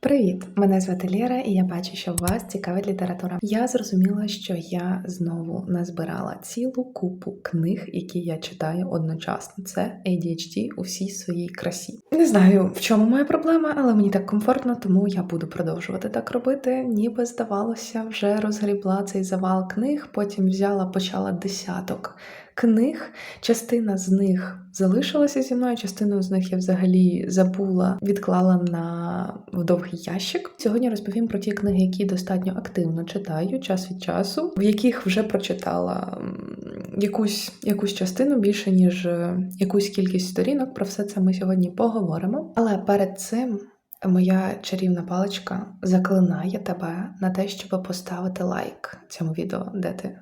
Привіт! Мене звати Лєра, і я бачу, що вас цікавить література. Я зрозуміла, що я знову назбирала цілу купу книг, які я читаю одночасно. Це ADHD у всій своїй красі. Не знаю, в чому моя проблема, але мені так комфортно, тому я буду продовжувати так робити. Ніби здавалося, вже розгрібла цей завал книг, потім взяла, почала десяток книг. Частина з них залишилася зі мною, частину з них я взагалі забула, відклала на в довгий ящик. Сьогодні розповім про ті книги, які достатньо активно читаю час від часу, в яких вже прочитала якусь, якусь частину більше ніж е, якусь кількість сторінок. Про все це ми сьогодні поговоримо. Але перед цим. Моя чарівна паличка заклинає тебе на те, щоб поставити лайк цьому відео, де ти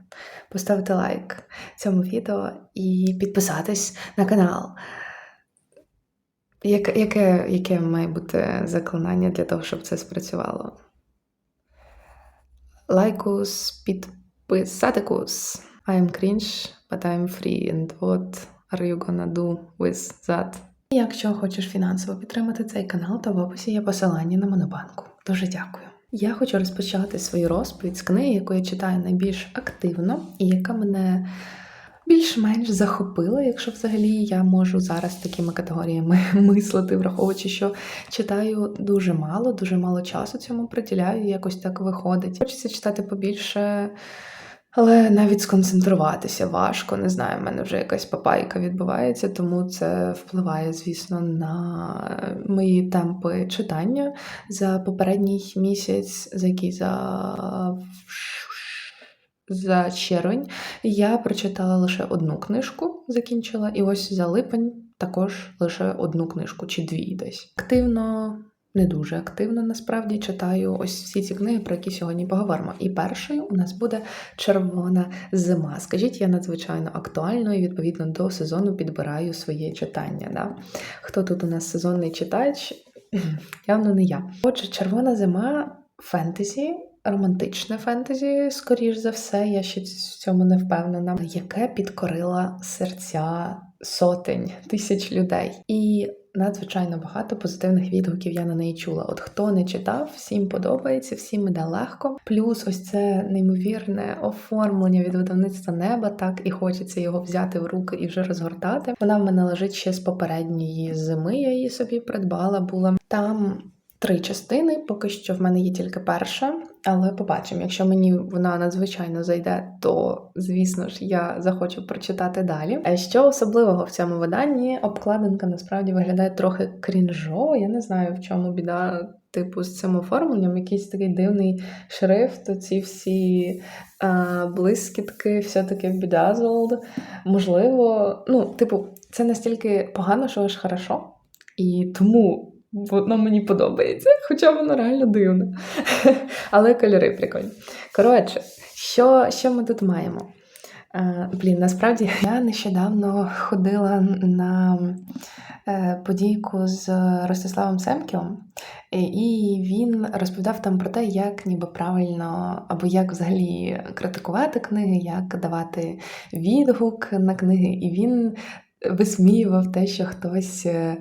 поставити лайк цьому відео і підписатись на канал. Яке, яке, яке має бути заклинання для того, щоб це спрацювало? Лайкус, підписатикус. I am cringe, but I'm free. And what are you gonna do with that? Якщо хочеш фінансово підтримати цей канал, то в описі є посилання на Монобанку. Дуже дякую. Я хочу розпочати свою розповідь з книги, яку я читаю найбільш активно, і яка мене більш-менш захопила, якщо взагалі я можу зараз такими категоріями мислити, враховуючи, що читаю дуже мало, дуже мало часу цьому приділяю, якось так виходить. Хочеться читати побільше. Але навіть сконцентруватися важко, не знаю, в мене вже якась папайка відбувається, тому це впливає, звісно, на мої темпи читання за попередній місяць, за який за. За червень я прочитала лише одну книжку, закінчила, і ось за липень також лише одну книжку чи дві десь. Активно не дуже активно насправді читаю ось всі ці книги, про які сьогодні поговоримо. І першою у нас буде червона зима. Скажіть, я надзвичайно актуально і відповідно до сезону підбираю своє читання. Да? Хто тут у нас сезонний читач? Явно не я. Отже, червона зима фентезі. Романтичне фентезі, скоріш за все, я ще в цьому не впевнена, яке підкорила серця сотень тисяч людей. І надзвичайно багато позитивних відгуків я на неї чула. От хто не читав, всім подобається, всім іде легко. Плюс ось це неймовірне оформлення від видавництва неба, так і хочеться його взяти в руки і вже розгортати. Вона в мене лежить ще з попередньої зими. Я її собі придбала була там. Три частини, поки що в мене є тільки перша, але побачимо. Якщо мені вона надзвичайно зайде, то звісно ж я захочу прочитати далі. Що особливого в цьому виданні? Обкладинка насправді виглядає трохи крінжово. Я не знаю, в чому біда. Типу, з цим оформленням якийсь такий дивний шрифт, ці всі а, блискітки, все-таки bedazzled. Можливо, ну, типу, це настільки погано, що аж хорошо. І тому воно мені подобається, хоча воно реально дивне. Але кольори прикольні. Коротше, що, що ми тут маємо? Е, блін, насправді я нещодавно ходила на е, подійку з Ростиславом Семківом, і він розповідав там про те, як ніби правильно, або як взагалі критикувати книги, як давати відгук на книги. І він висміював те, що хтось е,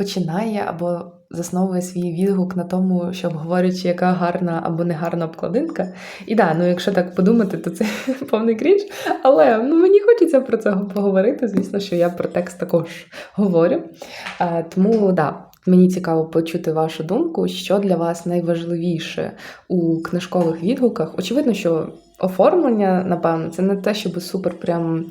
починає або засновує свій відгук на тому, що обговорюючи, яка гарна або не гарна обкладинка. І да, ну якщо так подумати, то це повний крінж. Але ну, мені хочеться про це поговорити. Звісно, що я про текст також говорю. А, тому да. Мені цікаво почути вашу думку, що для вас найважливіше у книжкових відгуках. Очевидно, що оформлення, напевно, це не те, щоб супер прям.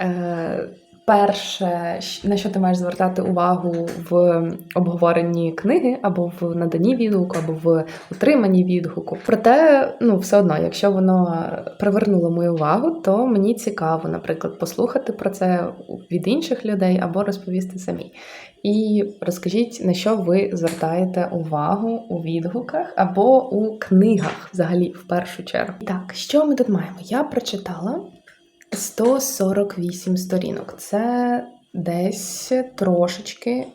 Е- Перше, на що ти маєш звертати увагу в обговоренні книги, або в наданні відгуку, або в утриманні відгуку. Проте, ну, все одно, якщо воно привернуло мою увагу, то мені цікаво, наприклад, послухати про це від інших людей або розповісти самі. І розкажіть, на що ви звертаєте увагу у відгуках або у книгах, взагалі, в першу чергу. Так, що ми тут маємо? Я прочитала. 148 сторінок. Це десь трошечки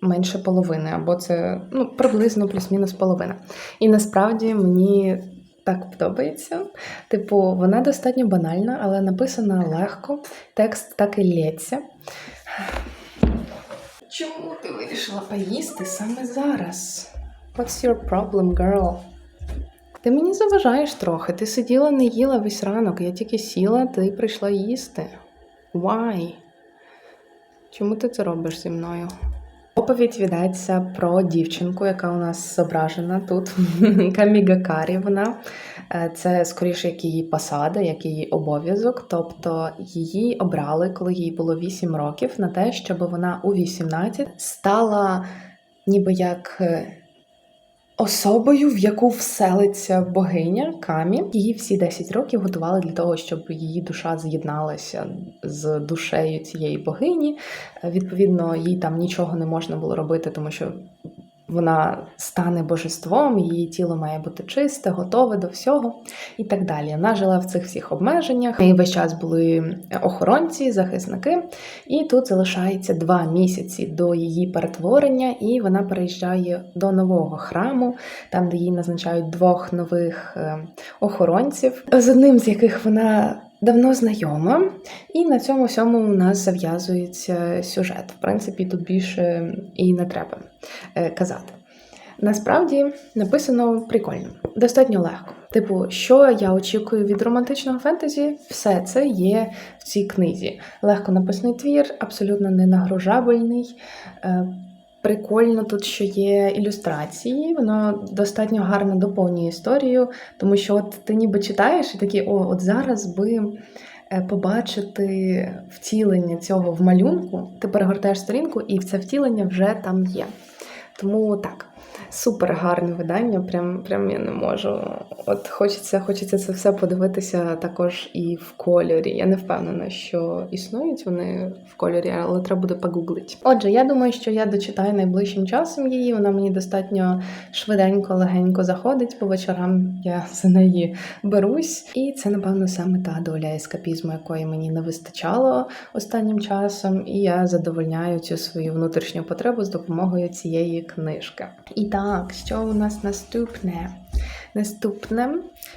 менше половини, або це ну, приблизно плюс-мінус половина. І насправді мені так подобається. Типу, вона достатньо банальна, але написана легко, текст так і лється. Чому ти вирішила поїсти саме зараз? What's your problem, girl? Ти мені заважаєш трохи. Ти сиділа, не їла весь ранок. Я тільки сіла, ти прийшла їсти. Why? Чому ти це робиш зі мною? Оповідь ведеться про дівчинку, яка у нас зображена тут. Камігакарі. Вона Е, це скоріше як її посада, як її обов'язок. Тобто її обрали, коли їй було 8 років, на те, щоб вона у 18 стала ніби як. Особою, в яку вселиться богиня Камі, її всі 10 років готували для того, щоб її душа з'єдналася з душею цієї богині. Відповідно, їй там нічого не можна було робити, тому що вона стане божеством, її тіло має бути чисте, готове до всього і так далі. Вона жила в цих всіх обмеженнях. І весь час були охоронці, захисники. І тут залишається два місяці до її перетворення, і вона переїжджає до нового храму, там, де їй назначають двох нових е, охоронців, з одним з яких вона. Давно знайома, і на цьому всьому у нас зав'язується сюжет. В принципі, тут більше і не треба е, казати. Насправді написано прикольно, достатньо легко. Типу, що я очікую від романтичного фентезі, все це є в цій книзі. Легко написаний твір, абсолютно не нагружабельний. Прикольно тут, що є ілюстрації, воно достатньо гарно доповнює історію, тому що от ти ніби читаєш і такий, о, от зараз би е, побачити втілення цього в малюнку, ти перегортаєш сторінку, і це втілення вже там є. Тому так, супер гарне видання, прям, прям я не можу. От хочеться, хочеться це все подивитися також і в кольорі. Я не впевнена, що існують вони в кольорі, але треба буде погуглити. Отже, я думаю, що я дочитаю найближчим часом її. Вона мені достатньо швиденько, легенько заходить. По вечорам я за неї берусь. І це, напевно, саме та доля ескапізму, якої мені не вистачало останнім часом. І я задовольняю цю свою внутрішню потребу з допомогою цієї книжки. І так, що у нас наступне? Наступне,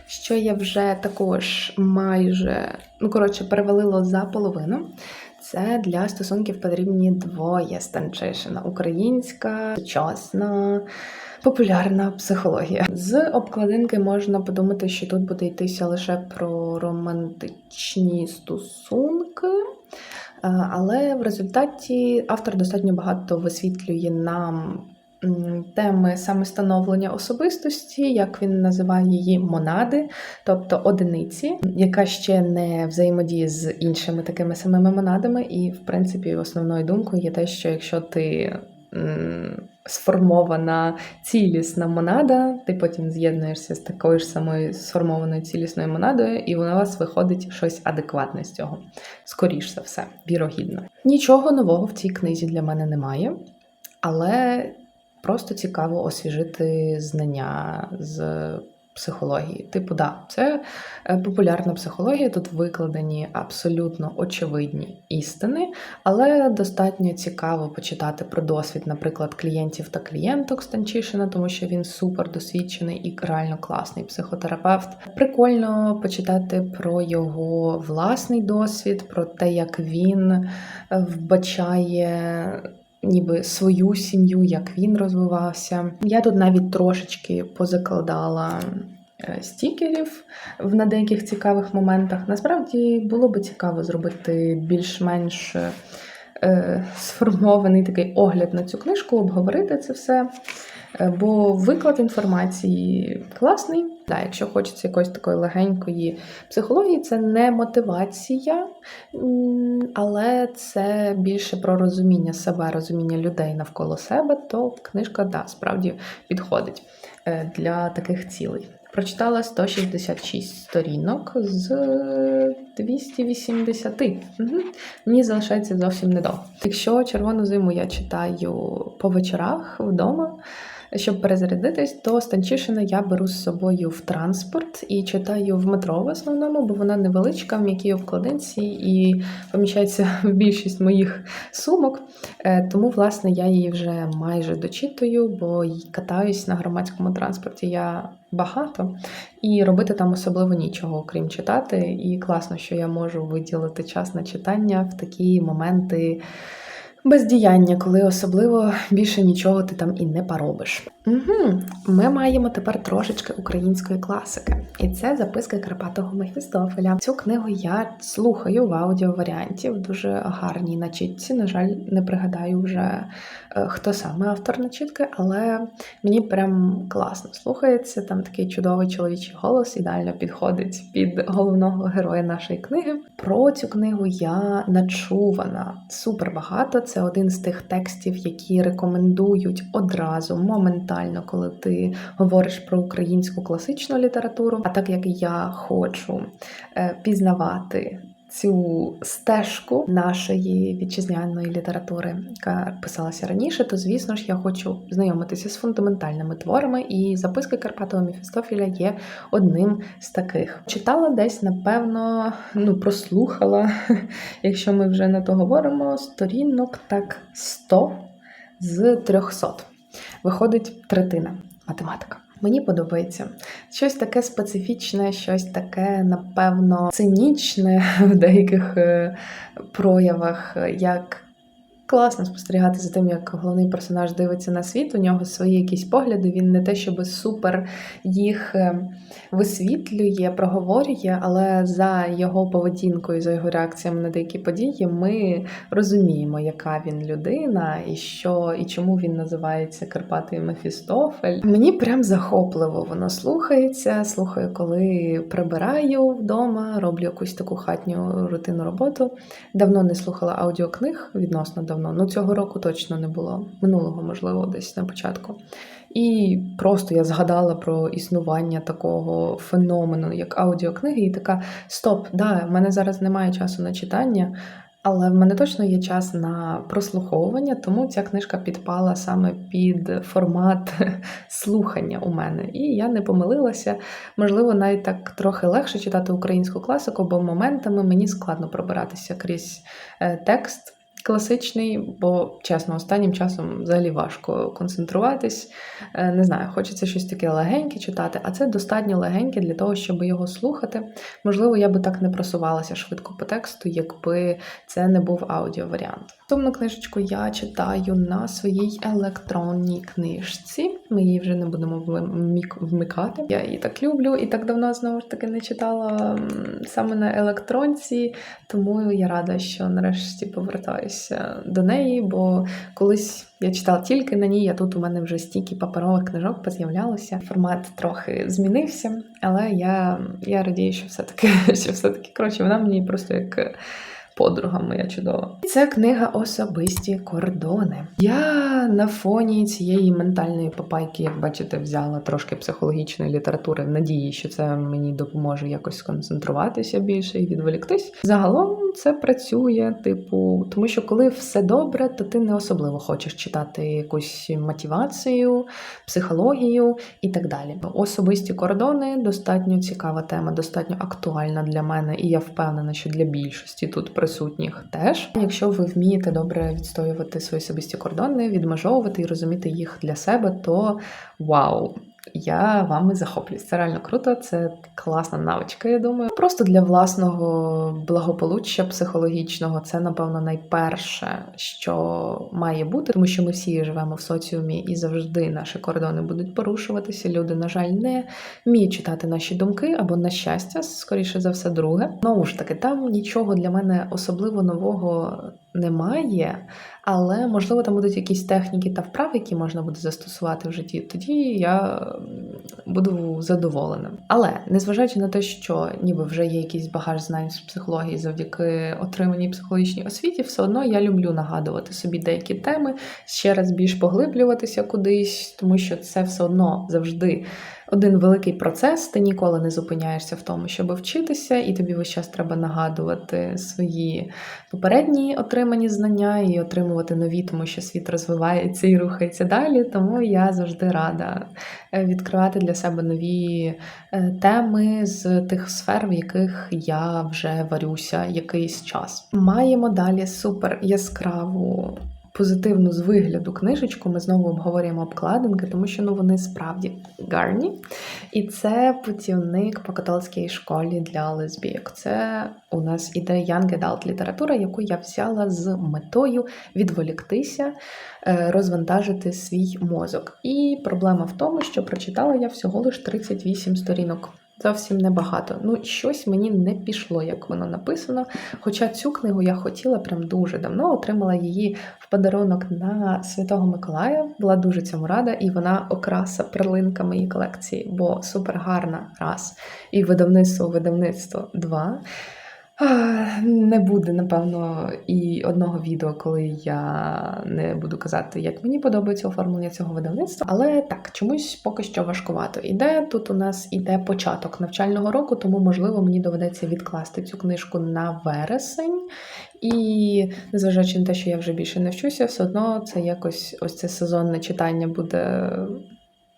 що я вже також майже, ну коротше, перевалило за половину. Це для стосунків потрібні двоє станчишина. Українська, сучасна, популярна психологія. З обкладинки можна подумати, що тут буде йтися лише про романтичні стосунки. Е, Але в результаті автор достатньо багато висвітлює нам теми самостановлення особистості, як він називає її монади, тобто одиниці, яка ще не взаємодіє з іншими такими самими монадами. І, в принципі, основною думкою є те, що якщо ти сформована цілісна монада, ти потім з'єднуєшся з такою ж самою сформованою цілісною монадою, і у вас виходить щось адекватне з цього. Скоріш за все, вірогідно. Нічого нового в цій книзі для мене немає, але просто цікаво освіжити знання з психології. Типу, да, це е, популярна психологія, тут викладені абсолютно очевидні істини, але достатньо цікаво почитати про досвід, наприклад, клієнтів та клієнток Станчишина, тому що він супер досвідчений і реально класний психотерапевт. Прикольно почитати про його власний досвід, про те, як він е, вбачає. Ніби свою сім'ю, як він розвивався. Я тут навіть трошечки позакладала е, стікерів в на деяких цікавих моментах. Насправді було би цікаво зробити більш-менш е, сформований такий огляд на цю книжку, обговорити це все. Е, Бо виклад інформації класний. Да, якщо хочеться якоїсь такої легенької психології, це не мотивація, але це більше про розуміння себе, розуміння людей навколо себе, то книжка да, справді підходить е, для таких цілей. Прочитала 166 сторінок з 280. Угу. Мені залишається зовсім недовго. Якщо червону зиму я читаю по вечорах вдома, щоб перезарядитись, то Станчишина я беру з собою в транспорт і читаю в метро в основному, бо вона невеличка, в м'якій обкладинці і поміщається в більшість моїх сумок. Е, Тому, власне, я її вже майже дочитую, бо катаюсь на громадському транспорті я багато, і робити там особливо нічого, окрім читати. І класно, що я можу виділити час на читання в такі моменти бездіяння, коли особливо більше нічого ти там і не поробиш. Угу. Ми маємо тепер трошечки української класики, і це записки Карпатого Мефістофеля. Цю книгу я слухаю в аудіоваріанті в дуже гарній начітці. На жаль, не пригадаю вже е, хто саме автор начітки, але мені прям класно слухається. Там такий чудовий чоловічий голос ідеально підходить під головного героя нашої книги. Про цю книгу я начувана супер багато. Це один з тих текстів, які рекомендують одразу моментально, коли ти говориш про українську класичну літературу. А так як я хочу е, пізнавати. Цю стежку нашої вітчизняної літератури, яка писалася раніше, то звісно ж я хочу знайомитися з фундаментальними творами, і записки Карпатова Мефістофіля є одним з таких. Читала десь, напевно, ну прослухала, якщо ми вже на то говоримо, сторінок так 100 з 300. Виходить третина математика. Мені подобається. Щось таке специфічне, щось таке, напевно, цинічне в деяких е, проявах, як класно спостерігати за тим, як головний персонаж дивиться на світ. У нього свої якісь погляди. Він не те, щоб супер їх е, висвітлює, проговорює, але за його поведінкою, за його реакціями на деякі події, ми розуміємо, яка він людина, і що і чому він називається Карпатий Мефістофель. Мені прям захопливо воно слухається. Слухаю, коли прибираю вдома, роблю якусь таку хатню рутинну роботу. Давно не слухала аудіокниг відносно давно. Ну цього року точно не було. Минулого, можливо, десь на початку. І просто я згадала про існування такого феномену, як аудіокниги, і така: стоп, да, в мене зараз немає часу на читання, але в мене точно є час на прослуховування, тому ця книжка підпала саме під формат слухання у мене. І я не помилилася. Можливо, навіть так трохи легше читати українську класику, бо моментами мені складно пробиратися крізь е, текст класичний, бо чесно, останнім часом взагалі важко концентруватись. Е, не знаю, хочеться щось таке легеньке читати, а це достатньо легеньке для того, щоб його слухати. Можливо, я би так не просувалася швидко по тексту, якби це не був аудіоваріант. Наступну книжечку я читаю на своїй електронній книжці. Ми її вже не будемо вмикати. Я її так люблю і так давно знову ж таки не читала саме на електронці, тому я рада, що нарешті повертаюся до неї, бо колись я читала тільки на ній, а тут у мене вже стільки паперових книжок поз'являлося. Формат трохи змінився, але я я радію, що все-таки що все-таки коротше, вона мені просто як подруга моя чудова. Це книга Особисті кордони. Я на фоні цієї ментальної папайки, як бачите, взяла трошки психологічної літератури в надії, що це мені допоможе якось сконцентруватися більше і відволіктись. Загалом це працює, типу, тому що коли все добре, то ти не особливо хочеш читати якусь мотивацію, психологію і так далі. Особисті кордони достатньо цікава тема, достатньо актуальна для мене, і я впевнена, що для більшості тут присутніх теж. Якщо ви вмієте добре відстоювати свої особисті кордони, відмежовувати і розуміти їх для себе, то вау! Я вами захоплююсь. Це реально круто, це класна навичка, я думаю. Просто для власного благополуччя психологічного це, напевно, найперше, що має бути, тому що ми всі живемо в соціумі і завжди наші кордони будуть порушуватися. Люди, на жаль, не вміють читати наші думки або на щастя, скоріше за все, друге. Знову ж таки, там нічого для мене особливо нового немає, але можливо там будуть якісь техніки та вправи, які можна буде застосувати в житті. Тоді я буду задоволеним. Але незважаючи на те, що ніби вже є якийсь багаж знань з психології завдяки отриманій психологічній освіті, все одно я люблю нагадувати собі деякі теми, ще раз більш поглиблюватися кудись, тому що це все одно завжди один великий процес. Ти ніколи не зупиняєшся в тому, щоб вчитися, і тобі весь час треба нагадувати свої попередні отримані знання і отримувати нові, тому що світ розвивається і рухається далі. Тому я завжди рада е, відкривати для себе нові е, теми з тих сфер, в яких я вже варюся якийсь час. Маємо далі супер яскраву позитивну з вигляду книжечку. Ми знову обговорюємо обкладинки, тому що ну вони справді гарні. І це путівник по католицькій школі для лесбійок. Це у нас іде Young Adult література, яку я взяла з метою відволіктися, е, розвантажити свій мозок. І проблема в тому, що прочитала я всього лиш 38 сторінок. Зовсім небагато. Ну, щось мені не пішло, як воно написано. Хоча цю книгу я хотіла прям дуже давно, отримала її в подарунок на Святого Миколая. Була дуже цьому рада, і вона окраса перлинка моєї колекції, бо супер гарна раз. І видавництво, видавництво два. Не буде, напевно, і одного відео, коли я не буду казати, як мені подобається оформлення цього видавництва. Але так, чомусь поки що важкувато іде. Тут у нас іде початок навчального року, тому, можливо, мені доведеться відкласти цю книжку на вересень. І незважаючи на те, що я вже більше не вчуся, все одно це якось ось це сезонне читання буде,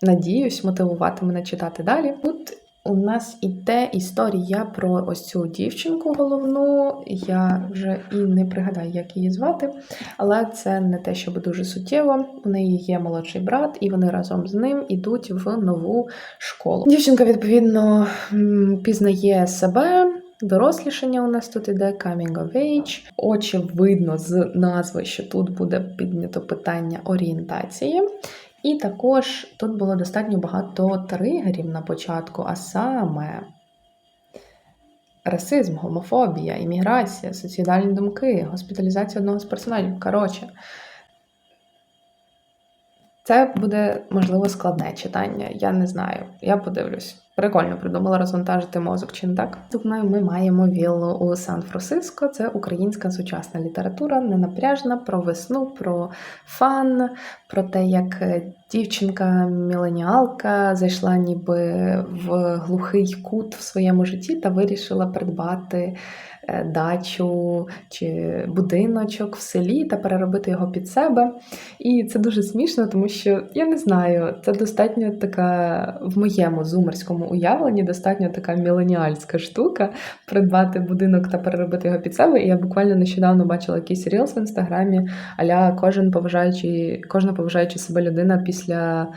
надіюсь, мотивувати мене читати далі. Тут у нас іде історія про ось цю дівчинку головну. Я вже і не пригадаю, як її звати, але це не те, щоб дуже суттєво. У неї є молодший брат, і вони разом з ним ідуть в нову школу. Дівчинка, відповідно, пізнає себе. Дорослішання у нас тут іде coming of age. Очевидно, з назви, що тут буде піднято питання орієнтації. І також тут було достатньо багато тригерів на початку, а саме расизм, гомофобія, імміграція, соціальні думки, госпіталізація одного з персоналів. Коротше, це буде, можливо, складне читання. Я не знаю. Я подивлюсь. Прикольно придумала розвантажити мозок, чи не так? Наступною ми маємо віллу у Сан-Франциско. Це українська сучасна література, ненапряжна про весну, про фан, про те, як дівчинка-міленіалка зайшла ніби в глухий кут в своєму житті та вирішила придбати. Дачу чи будиночок в селі та переробити його під себе. І це дуже смішно, тому що я не знаю, це достатньо така в моєму зумерському уявленні, достатньо така міленіальська штука придбати будинок та переробити його під себе. І я буквально нещодавно бачила якийсь рілс в інстаграмі, аля кожен поважаючий, кожна поважаючи себе людина після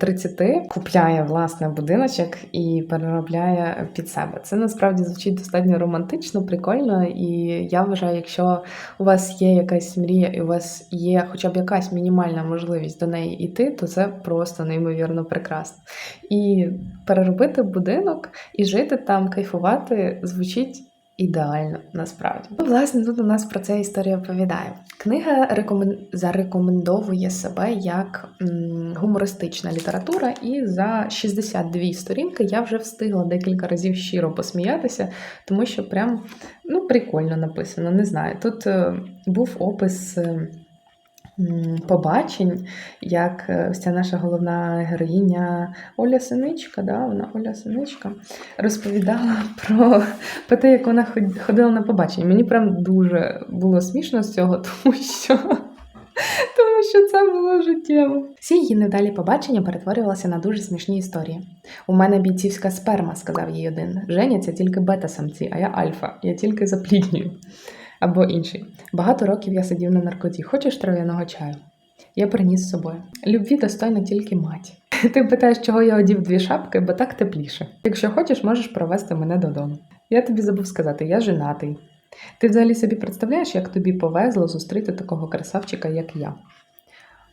30 е, купляє власне будиночок і переробляє під себе. Це насправді звучить достатньо романтично, прикольно. І я вважаю, якщо у вас є якась мрія, і у вас є хоча б якась мінімальна можливість до неї йти, то це просто неймовірно прекрасно. І переробити будинок і жити там, кайфувати звучить ідеально насправді. Ну, власне, тут у нас про це історія оповідає. Книга рекомен... зарекомендовує себе як м, гумористична література, і за 62 сторінки я вже встигла декілька разів щиро посміятися, тому що прям ну, прикольно написано. Не знаю. Тут е, був опис. Е, побачень, як е, ця наша головна героїня Оля Синичка, да, вона Оля Синичка, розповідала про, про те, як вона ходила на побачення. Мені прям дуже було смішно з цього, тому що. Тому що це було життєво. Всі її недалі побачення перетворювалися на дуже смішні історії. У мене бійцівська сперма, сказав їй один. Женя це тільки бета-самці, а я альфа. Я тільки запліднюю. Або інший. Багато років я сидів на наркоті. Хочеш трав'яного чаю? Я приніс з собою. Любві достойна тільки мать. Ти питаєш, чого я одів дві шапки, бо так тепліше. Якщо хочеш, можеш провести мене додому. Я тобі забув сказати, я женатий. Ти взагалі собі представляєш, як тобі повезло зустріти такого красавчика, як я.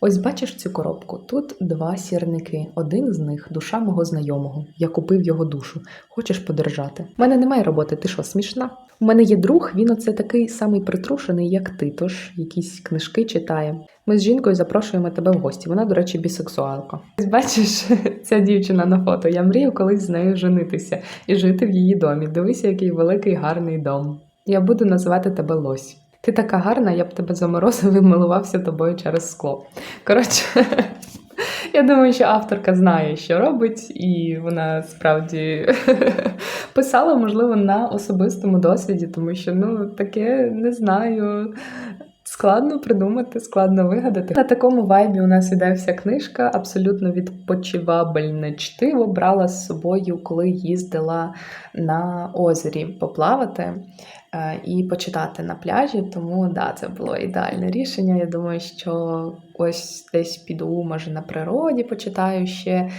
Ось бачиш цю коробку. Тут два сірники. Один з них душа мого знайомого. Я купив його душу. Хочеш подержати? У мене немає роботи, ти що, смішна? У мене є друг, він оце такий самий притрушений, як ти, тож якісь книжки читає. Ми з жінкою запрошуємо тебе в гості. Вона, до речі, бісексуалка. Ось бачиш, ця дівчина на фото. Я мрію колись з нею женитися і жити в її домі. Дивися, який великий гарний дом. Я буду називати тебе Лось. Ти така гарна, я б тебе заморозив і милувався тобою через скло. Коротше, я думаю, що авторка знає, що робить, і вона справді писала, можливо, на особистому досвіді, тому що ну, таке не знаю. Складно придумати, складно вигадати. На такому вайбі у нас іде вся книжка, абсолютно відпочивабельне чтиво. Брала з собою, коли їздила на озері поплавати е, і почитати на пляжі. Тому да, це було ідеальне рішення. Я думаю, що ось десь піду, може, на природі почитаю ще,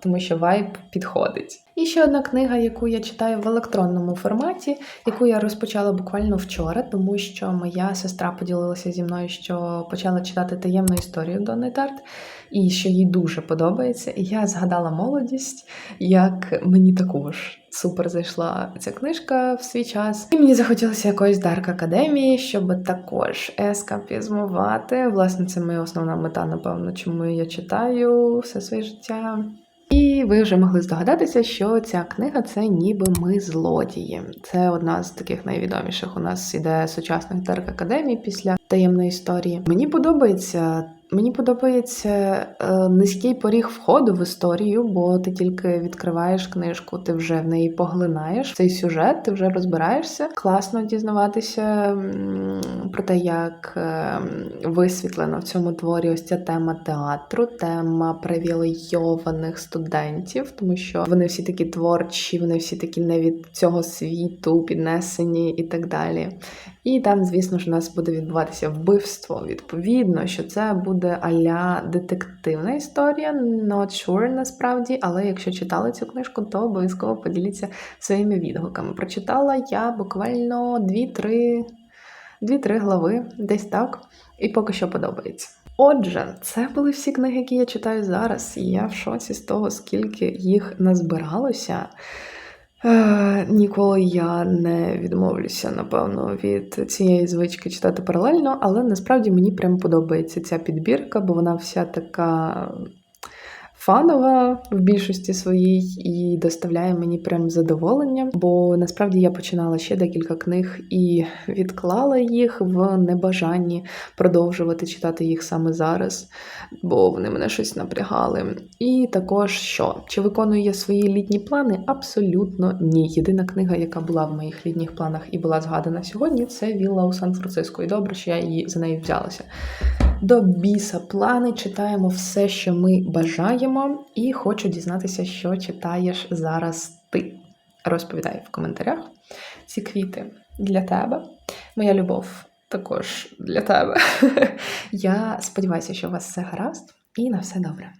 тому що вайб підходить. І ще одна книга, яку я читаю в електронному форматі, яку я розпочала буквально вчора, тому що моя сестра поділилася зі мною, що почала читати таємну історію Донни Тарт, і що їй дуже подобається. І я згадала молодість, як мені також супер зайшла ця книжка в свій час. І мені захотілося якоїсь Дарк Академії, щоб також ескапізмувати. Власне, це моя основна мета, напевно, чому я читаю все своє життя. І ви вже могли здогадатися, що ця книга це ніби ми злодії. Це одна з таких найвідоміших у нас іде сучасних Дарк Академій після таємної історії. Мені подобається. Мені подобається е, низький поріг входу в історію, бо ти тільки відкриваєш книжку, ти вже в неї поглинаєш цей сюжет, ти вже розбираєшся. Класно дізнаватися про те, як е, висвітлена в цьому творі ось ця тема театру, тема привілейованих студентів, тому що вони всі такі творчі, вони всі такі не від цього світу піднесені і так далі. І там, звісно ж, у нас буде відбуватися вбивство. Відповідно, що це буде аля детективна історія, not sure насправді, але якщо читали цю книжку, то обов'язково поділіться своїми відгуками. Прочитала я буквально 2-3 2-3 глави, десь так, і поки що подобається. Отже, це були всі книги, які я читаю зараз, я в шоці з того, скільки їх назбиралося. Е, Ніколи я не відмовлюся, напевно, від цієї звички читати паралельно, але насправді мені прям подобається ця підбірка, бо вона вся така фанова в більшості своїй і доставляє мені прям задоволення. Бо насправді я починала ще декілька книг і відклала їх в небажанні продовжувати читати їх саме зараз, бо вони мене щось напрягали. І також що? Чи виконую я свої літні плани? Абсолютно ні. Єдина книга, яка була в моїх літніх планах і була згадана сьогодні, це Вілла у Сан-Франциско. І добре, що я її за неї взялася. До біса плани читаємо все, що ми бажаємо, і хочу дізнатися, що читаєш зараз ти. Розповідай в коментарях. Ці квіти для тебе. Моя любов також для тебе. Я сподіваюся, що у вас все гаразд і на все добре.